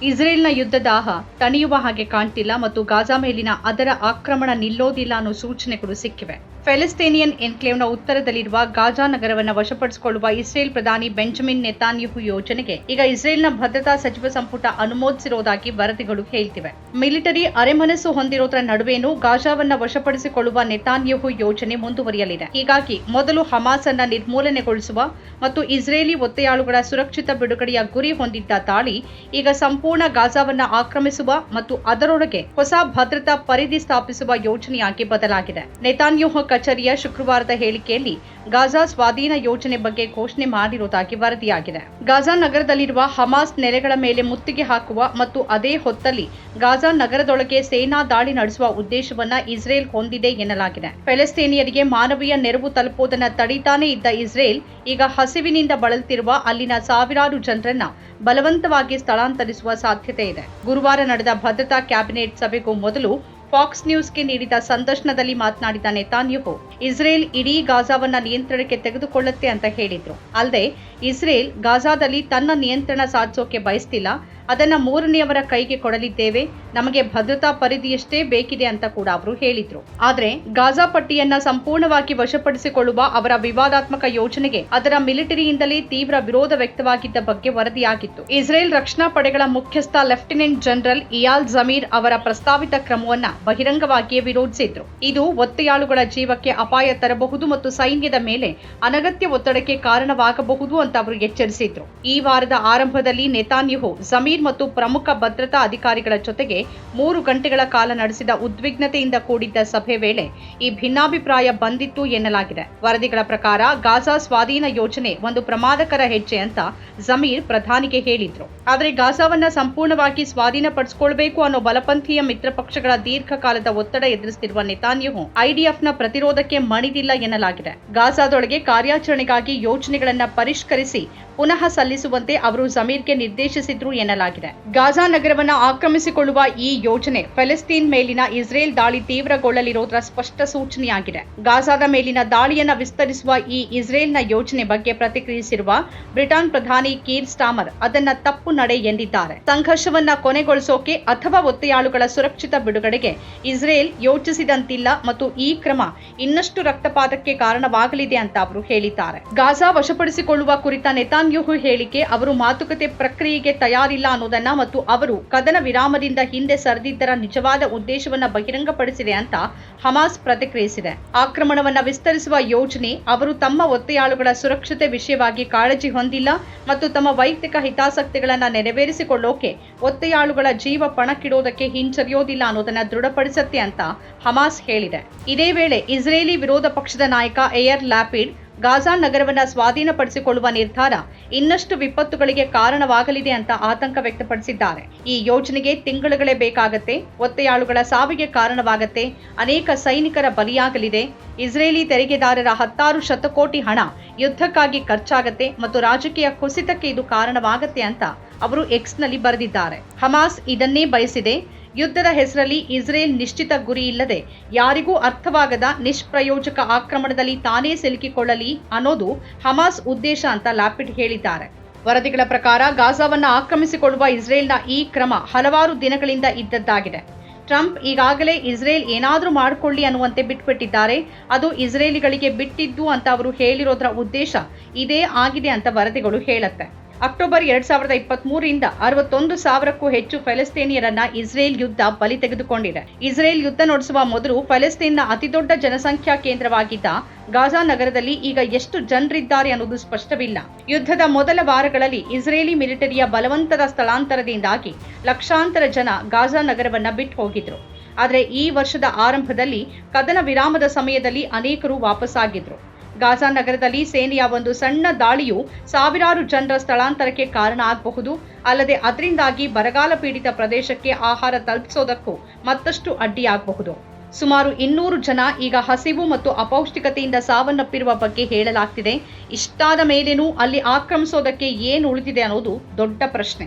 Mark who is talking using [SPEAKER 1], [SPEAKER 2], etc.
[SPEAKER 1] ಇಸ್ರೇಲ್ನ ಯುದ್ಧದಾಹ ತಣಿಯುವ ಹಾಗೆ ಕಾಣ್ತಿಲ್ಲ ಮತ್ತು ಗಾಜಾ ಮೇಲಿನ ಅದರ ಆಕ್ರಮಣ ನಿಲ್ಲೋದಿಲ್ಲ ಅನ್ನೋ ಸೂಚನೆಗಳು ಸಿಕ್ಕಿವೆ. ಫೆಲಿಸ್ತೀನಿಯನ್ ಎನ್ಕ್ಲೇವ್ನ ಉತ್ತರದಲ್ಲಿರುವ ಗಾಜಾ ನಗರವನ್ನು ವಶಪಡಿಸಿಕೊಳ್ಳುವ ಇಸ್ರೇಲ್ ಪ್ರಧಾನಿ ಬೆಂಜಮಿನ್ ನೆತಾನ್ಯಹು ಯೋಜನೆಗೆ ಈಗ ಇಸ್ರೇಲ್ನ ಭದ್ರತಾ ಸಚಿವ ಸಂಪುಟ ಅನುಮೋದಿಸಿರುವುದಾಗಿ ವರದಿಗಳು ಹೇಳ್ತಿವೆ. ಮಿಲಿಟರಿ ಅರೆಮನಸ್ಸು ಹೊಂದಿರೋದ್ರ ನಡುವೆನೂ ಗಾಜಾವನ್ನ ವಶಪಡಿಸಿಕೊಳ್ಳುವ ನೆತಾನ್ಯಹು ಯೋಜನೆ ಮುಂದುವರಿಯಲಿದೆ. ಹೀಗಾಗಿ ಮೊದಲು ಹಮಾಸ್ ಅನ್ನ ನಿರ್ಮೂಲನೆಗೊಳಿಸುವ ಮತ್ತು ಇಸ್ರೇಲಿ ಒತ್ತೆಯಾಳುಗಳ ಸುರಕ್ಷಿತ ಬಿಡುಗಡೆಯ ಗುರಿ ಹೊಂದಿದ್ದ ದಾಳಿ ಈಗ ಸಂಪೂರ್ಣ ಗಾಜಾವನ್ನ ಆಕ್ರಮಿಸುವ ಮತ್ತು ಅದರೊಳಗೆ ಹೊಸ ಭದ್ರತಾ ಪರಿಧಿ ಸ್ಥಾಪಿಸುವ ಯೋಜನೆಯಾಗಿ ಬದಲಾಗಿದೆ. ನೆತಾನ್ಯಹು ಕಚೇರಿಯ ಶುಕ್ರವಾರದ ಹೇಳಿಕೆಯಲ್ಲಿ ಗಾಜಾ ಸ್ವಾಧೀನ ಯೋಜನೆ ಬಗ್ಗೆ ಘೋಷಣೆ ಮಾಡಿರುವುದಾಗಿ ವರದಿಯಾಗಿದೆ. ಗಾಜಾ ನಗರದಲ್ಲಿರುವ ಹಮಾಸ್ ನೆಲೆಗಳ ಮೇಲೆ ಮುತ್ತಿಗೆ ಹಾಕುವ ಮತ್ತು ಅದೇ ಹೊತ್ತಲ್ಲಿ ಗಾಜಾ ನಗರದೊಳಗೆ ಸೇನಾ ದಾಳಿ ನಡೆಸುವ ಉದ್ದೇಶವನ್ನ ಇಸ್ರೇಲ್ ಹೊಂದಿದೆ ಎನ್ನಲಾಗಿದೆ. ಫೆಲೆಸ್ತೀನಿಯರಿಗೆ ಮಾನವೀಯ ನೆರವು ತಲುಪುವುದನ್ನು ತಡೀತಾನೇ ಇದ್ದ ಇಸ್ರೇಲ್ ಈಗ ಹಸಿವಿನಿಂದ ಬಳಲುತ್ತಿರುವ ಅಲ್ಲಿನ ಸಾವಿರಾರು ಜನರನ್ನ ಬಲವಂತವಾಗಿ ಸ್ಥಳಾಂತರಿಸುವ ಸಾಧ್ಯತೆ ಇದೆ. ಗುರುವಾರ ನಡೆದ ಭದ್ರತಾ ಕ್ಯಾಬಿನೆಟ್ ಸಭೆಗೂ ಮೊದಲು ಫಾಕ್ಸ್ ನ್ಯೂಸ್ಗೆ ನೀಡಿದ ಸಂದರ್ಶನದಲ್ಲಿ ಮಾತನಾಡಿದ ನೆತಾನ್ಯಹು ಇಸ್ರೇಲ್ ಇಡೀ ಗಾಜಾವನ್ನ ನಿಯಂತ್ರಣಕ್ಕೆ ತೆಗೆದುಕೊಳ್ಳುತ್ತೆ ಅಂತ ಹೇಳಿದ್ರು. ಅಲ್ಲದೆ ಇಸ್ರೇಲ್ ಗಾಜಾದಲ್ಲಿ ತನ್ನ ನಿಯಂತ್ರಣ ಸಾಧಿಸೋಕೆ ಬಯಸ್ತಿಲ್ಲ. ಅದನ್ನ ಮೂರನೆಯವರ ಕೈಗೆ ಕೊಡಲಿದ್ದೇವೆ. ನಮಗೆ ಭದ್ರತಾ ಪರಿಧಿಯಷ್ಟೇ ಬೇಕಿದೆ ಅಂತ ಕೂಡ ಅವರು ಹೇಳಿದ್ರು. ಆದ್ರೆ ಗಾಜಾ ಪಟ್ಟಿಯನ್ನ ಸಂಪೂರ್ಣವಾಗಿ ವಶಪಡಿಸಿಕೊಳ್ಳುವ ಅವರ ವಿವಾದಾತ್ಮಕ ಯೋಜನೆಗೆ ಅದರ ಮಿಲಿಟರಿಯಿಂದಲೇ ತೀವ್ರ ವಿರೋಧ ವ್ಯಕ್ತವಾಗಿದ್ದ ಬಗ್ಗೆ ವರದಿಯಾಗಿತ್ತು. ಇಸ್ರೇಲ್ ರಕ್ಷಣಾ ಪಡೆಗಳ ಮುಖ್ಯಸ್ಥ ಲೆಫ್ಟಿನೆಂಟ್ ಜನರಲ್ ಇಯಾಲ್ ಜಮೀರ್ ಅವರ ಪ್ರಸ್ತಾವಿತ ಕ್ರಮವನ್ನ ಬಹಿರಂಗವಾಗಿಯೇ ವಿರೋಧಿಸಿದ್ರು. ಇದು ಒತ್ತೆಯಾಳುಗಳ ಜೀವಕ್ಕೆ ಅಪಾಯ ತರಬಹುದು ಮತ್ತು ಸೈನ್ಯದ ಮೇಲೆ ಅನಗತ್ಯ ಒತ್ತಡಕ್ಕೆ ಕಾರಣವಾಗಬಹುದು ಅಂತ ಅವರು ಎಚ್ಚರಿಸಿದ್ರು. ಈ ವಾರದ ಆರಂಭದಲ್ಲಿ ನೆತಾನ್ಯಹು ಜಮೀರ್ ಮತ್ತು ಪ್ರಮುಖ ಭದ್ರತಾ ಅಧಿಕಾರಿಗಳ ಜೊತೆಗೆ ಮೂರು ಗಂಟೆಗಳ ಕಾಲ ನಡೆಸಿದ ಉದ್ವಿಗ್ನತೆಯಿಂದ ಕೂಡಿದ್ದ ಸಭೆ ವೇಳೆ ಈ ಭಿನ್ನಾಭಿಪ್ರಾಯ ಬಂದಿತ್ತು ಎನ್ನಲಾಗಿದೆ. ವರದಿಗಳ ಪ್ರಕಾರ ಗಾಜಾ ಸ್ವಾಧೀನ ಯೋಜನೆ ಒಂದು ಪ್ರಮಾದಕರ ಹೆಜ್ಜೆ ಅಂತ ಜಮೀರ್ ಪ್ರಧಾನಿಗೆ ಹೇಳಿದ್ರು. ಆದರೆ ಗಾಜಾವನ್ನ ಸಂಪೂರ್ಣವಾಗಿ ಸ್ವಾಧೀನಪಡಿಸಿಕೊಳ್ಬೇಕು ಅನ್ನೋ ಬಲಪಂಥೀಯ ಮಿತ್ರ ಪಕ್ಷಗಳ ದೀರ್ಘಕಾಲದ ಒತ್ತಡ ಎದುರಿಸುತ್ತಿರುವ ನೆತಾನ್ಯಹು ಐಡಿಎಫ್ನ ಪ್ರತಿರೋಧಕ್ಕೆ ಮಣಿದಿಲ್ಲ ಎನ್ನಲಾಗಿದೆ. ಗಾಜಾದೊಳಗೆ ಕಾರ್ಯಾಚರಣೆಗಾಗಿ ಯೋಜನೆಗಳನ್ನ ಪರಿಷ್ಕರಿಸಿ ಪುನಃ ಸಲ್ಲಿಸುವಂತೆ ಅವರು ಜಮೀರ್ಗೆ ನಿರ್ದೇಶಿಸಿದ್ರು ಎನ್ನಲಾಗಿದೆ. ಗಾಜಾ ನಗರವನ್ನ ಆಕ್ರಮಿಸಿಕೊಳ್ಳುವ ಈ ಯೋಜನೆ ಫೆಲಿಸ್ತೀನ್ ಮೇಲಿನ ಇಸ್ರೇಲ್ ದಾಳಿ ತೀವ್ರಗೊಳ್ಳಲಿರೋದ್ರ ಸ್ಪಷ್ಟ ಸೂಚನೆಯಾಗಿದೆ. ಗಾಜಾದ ಮೇಲಿನ ದಾಳಿಯನ್ನ ವಿಸ್ತರಿಸುವ ಈ ಇಸ್ರೇಲ್ನ ಯೋಜನೆ ಬಗ್ಗೆ ಪ್ರತಿಕ್ರಿಯಿಸಿರುವ ಬ್ರಿಟನ್ ಪ್ರಧಾನಿ ಕೀರ್ ಸ್ಟಾಮರ್ ಅದನ್ನ ತಪ್ಪು ನಡೆ ಎಂದಿದ್ದಾರೆ. ಸಂಘರ್ಷವನ್ನ ಕೊನೆಗೊಳಿಸೋಕೆ ಅಥವಾ ಒತ್ತೆಯಾಳುಗಳ ಸುರಕ್ಷಿತ ಬಿಡುಗಡೆಗೆ ಇಸ್ರೇಲ್ ಯೋಚಿಸಿದಂತಿಲ್ಲ ಮತ್ತು ಈ ಕ್ರಮ ಇನ್ನಷ್ಟು ರಕ್ತಪಾತಕ್ಕೆ ಕಾರಣವಾಗಲಿದೆ ಅಂತ ಅವರು ಹೇಳಿದ್ದಾರೆ. ಗಾಜಾ ವಶಪಡಿಸಿಕೊಳ್ಳುವ ಕುರಿತ ನೆತಾನ್ಯಹು ಹೇಳಿಕೆ, ಅವರು ಮಾತುಕತೆ ಪ್ರಕ್ರಿಯೆಗೆ ತಯಾರಿಲ್ಲ ಅನ್ನೋದನ್ನ ಮತ್ತು ಅವರು ಕದನ ವಿರಾಮದಿಂದ ಹಿಂದೆ ಸರಿದಿದ್ದರ ನಿಜವಾದ ಉದ್ದೇಶವನ್ನ ಬಹಿರಂಗಪಡಿಸಿದೆ ಅಂತ ಹಮಾಸ್ ಪ್ರತಿಕ್ರಿಯಿಸಿದೆ. ಆಕ್ರಮಣವನ್ನ ವಿಸ್ತರಿಸುವ ಯೋಜನೆ ಅವರು ತಮ್ಮ ಒತ್ತೆಯಾಳುಗಳ ಸುರಕ್ಷತೆ ವಿಷಯವಾಗಿ ಕಾಳಜಿ ಹೊಂದಿಲ್ಲ ಮತ್ತು ತಮ್ಮ ವೈಯಕ್ತಿಕ ಹಿತಾಸಕ್ತಿಗಳನ್ನ ನೆರವೇರಿಸಿಕೊಳ್ಳೋಕೆ, ಒತ್ತೆಯಾಳುಗಳ ಜೀವ ಪಣಕ್ಕಿಡೋದಕ್ಕೆ ಹಿಂಜರಿಯೋದಿಲ್ಲ ಅನ್ನೋದನ್ನ ದೃಢಪಡಿಸುತ್ತೆ ಅಂತ ಹಮಾಸ್ ಹೇಳಿದೆ. ಇದೇ ವೇಳೆ ಇಸ್ರೇಲಿ ವಿರೋಧ ಪಕ್ಷದ ನಾಯಕ ಏಯರ್ ಲ್ಯಾಪಿಡ್ ಗಾಜಾ ನಗರವನ್ನು ಸ್ವಾಧೀನಪಡಿಸಿಕೊಳ್ಳುವ ನಿರ್ಧಾರ ಇನ್ನಷ್ಟು ವಿಪತ್ತುಗಳಿಗೆ ಕಾರಣವಾಗಲಿದೆ ಅಂತ ಆತಂಕ ವ್ಯಕ್ತಪಡಿಸಿದ್ದಾರೆ. ಈ ಯೋಜನೆಗೆ ತಿಂಗಳುಗಳೇ ಬೇಕಾಗತ್ತೆ, ಒತ್ತೆಯಾಳುಗಳ ಸಾವಿಗೆ ಕಾರಣವಾಗತ್ತೆ, ಅನೇಕ ಸೈನಿಕರ ಬಲಿಯಾಗಲಿದೆ. ಇಸ್ರೇಲಿ ತೆರಿಗೆದಾರರ ಹತ್ತಾರು ಶತಕೋಟಿ ಹಣ ಯುದ್ಧಕ್ಕಾಗಿ ಖರ್ಚಾಗತ್ತೆ ಮತ್ತು ರಾಜಕೀಯ ಕುಸಿತಕ್ಕೆ ಇದು ಕಾರಣವಾಗತ್ತೆ ಅಂತ ಅವರು ಎಕ್ಸ್ನಲ್ಲಿ ಬರೆದಿದ್ದಾರೆ. ಹಮಾಸ್ ಇದನ್ನೇ ಬಯಸಿದೆ ಯುದ್ಧದ ಹೆಸರಲ್ಲಿ ಇಸ್ರೇಲ್ ನಿಶ್ಚಿತ ಗುರಿ ಇಲ್ಲದೆ ಯಾರಿಗೂ ಅರ್ಥವಾಗದ ನಿಷ್ಪ್ರಯೋಜಕ ಆಕ್ರಮಣದಲ್ಲಿ ತಾನೇ ಸಿಲುಕಿಕೊಳ್ಳಲಿ ಅನ್ನೋದು ಹಮಾಸ್ ಉದ್ದೇಶ ಅಂತ ಲಾಪಿಟ್ ಹೇಳಿದ್ದಾರೆ. ವರದಿಗಳ ಪ್ರಕಾರ ಗಾಜಾವನ್ನು ಆಕ್ರಮಿಸಿಕೊಳ್ಳುವ ಇಸ್ರೇಲ್ನ ಈ ಕ್ರಮ ಹಲವಾರು ದಿನಗಳಿಂದ ಇದ್ದದ್ದಾಗಿದೆ. ಟ್ರಂಪ್ ಈಗಾಗಲೇ ಇಸ್ರೇಲ್ ಏನಾದರೂ ಮಾಡಿಕೊಳ್ಳಿ ಅನ್ನುವಂತೆ ಬಿಟ್ಬಿಟ್ಟಿದ್ದಾರೆ. ಅದು ಇಸ್ರೇಲಿಗಳಿಗೆ ಬಿಟ್ಟಿದ್ದು ಅಂತ ಅವರು ಹೇಳಿರೋದ್ರ ಉದ್ದೇಶ ಇದೇ ಆಗಿದೆ ಅಂತ ವರದಿಗಳು ಹೇಳುತ್ತೆ. ಅಕ್ಟೋಬರ್ ಎರಡ್ ಸಾವಿರದ ಇಪ್ಪತ್ತ್ ಮೂರರಿಂದ ಅರವತ್ತೊಂದು ಸಾವಿರಕ್ಕೂ ಹೆಚ್ಚು ಫೆಲೆಸ್ತೀನಿಯರನ್ನ ಇಸ್ರೇಲ್ ಯುದ್ಧ ಬಲಿ ತೆಗೆದುಕೊಂಡಿದೆ. ಇಸ್ರೇಲ್ ಯುದ್ಧ ನಡೆಸುವ ಮೊದಲು ಫೆಲೆಸ್ತೀನ್ನ ಅತಿದೊಡ್ಡ ಜನಸಂಖ್ಯಾ ಕೇಂದ್ರವಾಗಿದ್ದ ಗಾಜಾ ನಗರದಲ್ಲಿ ಈಗ ಎಷ್ಟು ಜನರಿದ್ದಾರೆ ಅನ್ನೋದು ಸ್ಪಷ್ಟವಿಲ್ಲ. ಯುದ್ಧದ ಮೊದಲ ವಾರಗಳಲ್ಲಿ ಇಸ್ರೇಲಿ ಮಿಲಿಟರಿಯ ಬಲವಂತದ ಸ್ಥಳಾಂತರದಿಂದಾಗಿ ಲಕ್ಷಾಂತರ ಜನ ಗಾಜಾ ನಗರವನ್ನ ಬಿಟ್ಟು ಹೋಗಿದ್ರು. ಆದರೆ ಈ ವರ್ಷದ ಆರಂಭದಲ್ಲಿ ಕದನ ವಿರಾಮದ ಸಮಯದಲ್ಲಿ ಅನೇಕರು ವಾಪಸ್ಸಾಗಿದ್ರು. ಗಾಜಾ ನಗರದಲ್ಲಿ ಸೇನೆಯ ಒಂದು ಸಣ್ಣ ದಾಳಿಯು ಸಾವಿರಾರು ಜನರ ಸ್ಥಳಾಂತರಕ್ಕೆ ಕಾರಣ ಆಗಬಹುದು. ಅಲ್ಲದೆ ಅದರಿಂದಾಗಿ ಬರಗಾಲ ಪೀಡಿತ ಪ್ರದೇಶಕ್ಕೆ ಆಹಾರ ತಲುಪಿಸೋದಕ್ಕೂ ಮತ್ತಷ್ಟು ಅಡ್ಡಿಯಾಗಬಹುದು. ಸುಮಾರು ಇನ್ನೂರು ಜನ ಈಗ ಹಸಿವು ಮತ್ತು ಅಪೌಷ್ಟಿಕತೆಯಿಂದ ಸಾವನ್ನಪ್ಪಿರುವ ಬಗ್ಗೆ ಹೇಳಲಾಗ್ತಿದೆ. ಇಷ್ಟಾದ ಮೇಲೇನೂ ಅಲ್ಲಿ ಆಕ್ರಮಿಸೋದಕ್ಕೆ ಏನು ಉಳಿದಿದೆ ಅನ್ನೋದು ದೊಡ್ಡ ಪ್ರಶ್ನೆ.